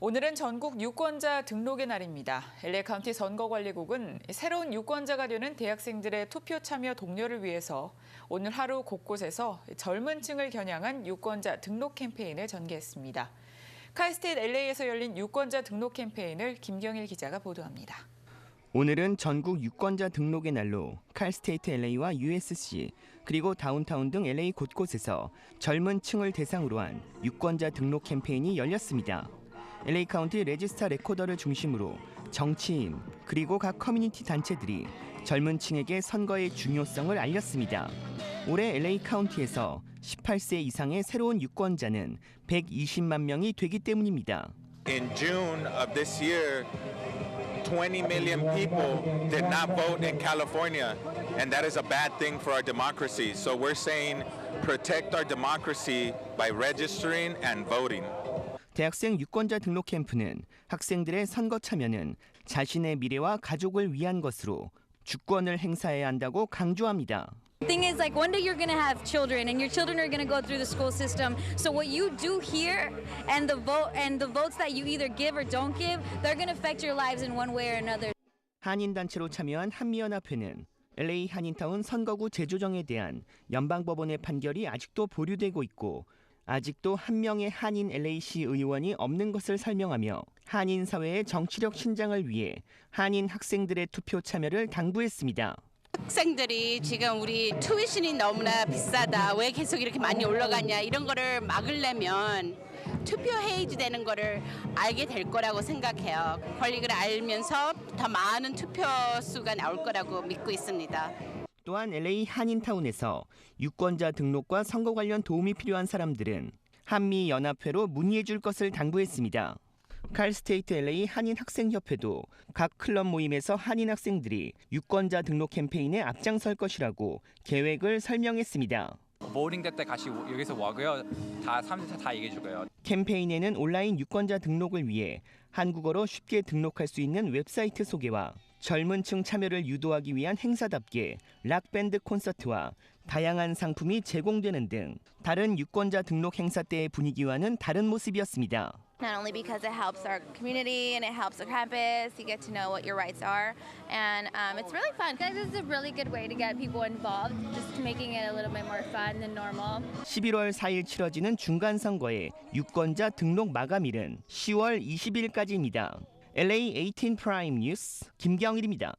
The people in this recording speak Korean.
오늘은 전국 유권자 등록의 날입니다. LA 카운티 선거관리국은 새로운 유권자가 되는 대학생들의 투표 참여 독려를 위해서 오늘 하루 곳곳에서 젊은 층을 겨냥한 유권자 등록 캠페인을 전개했습니다. 카이스테이트 LA에서 열린 유권자 등록 캠페인을 김경일 기자가 보도합니다. 오늘은 전국 유권자 등록의 날로 칼스테이트 LA와 USC 그리고 다운타운 등 LA 곳곳에서 젊은 층을 대상으로 한 유권자 등록 캠페인이 열렸습니다. LA 카운티 레지스타 레코더를 중심으로 정치인 그리고 각 커뮤니티 단체들이 젊은 층에게 선거의 중요성을 알렸습니다. 올해 LA 카운티에서 18세 이상의 새로운 유권자는 120만 명이 되기 때문입니다. In June of this year, 20 million people did not vote in California, and that is a bad thing for our democracy. So we're saying protect our democracy by registering and voting. 대학생 유권자 등록 캠프는 학생들의 선거 참여는 자신의 미래와 가족을 위한 것으로 주권을 행사해야 한다고 강조합니다. thing is like one day you're going to have children and your children are going to go through the school system so what you do here and the vote and the votes that you either give or don't give they're going to affect your lives in one way or another 한인 단체로 참여한 한미연합회는 LA 한인타운 선거구 재조정에 대한 연방 법원의 판결이 아직도 보류되고 있고 아직도 한 명의 한인 LA시 의원이 없는 것을 설명하며 한인 사회의 정치력 신장을 위해 한인 학생들의 투표 참여를 당부했습니다. 학생들이 지금 우리 투이션이 너무나 비싸다. 왜 계속 이렇게 많이 올라가냐. 이런 거를 막으려면 투표 해이지 되는 거를 알게 될 거라고 생각해요. 권리를 알면서 더 많은 투표 수가 나올 거라고 믿고 있습니다. 또한 LA 한인타운에서 유권자 등록과 선거 관련 도움이 필요한 사람들은 한미 연합회로 문의해 줄 것을 당부했습니다. 칼스테이트 LA 한인 학생협회도 각 클럽 모임에서 한인 학생들이 유권자 등록 캠페인에 앞장설 것이라고 계획을 설명했습니다. 모닝 때 같이 여기서 와고요. 다 사람들 다 얘기해 줄 거예요. 캠페인에는 온라인 유권자 등록을 위해 한국어로 쉽게 등록할 수 있는 웨브사이트 소개와 젊은 층 참여를 유도하기 위한 행사답게 락밴드 콘서트와 다양한 상품이 제공되는 등 다른 유권자 등록 행사 때의 분위기와는 다른 모습이었습니다. not only because it helps our community and it helps the campus. You get to know what your rights are, and um, it's really fun. this is a really good way to get people involved just making it a little bit more fun than normal 11월 4일 치러지는 중간 선거의 유권자 등록 마감일은 10월 20일까지입니다. LA 18 프라임 뉴스 김경일입니다.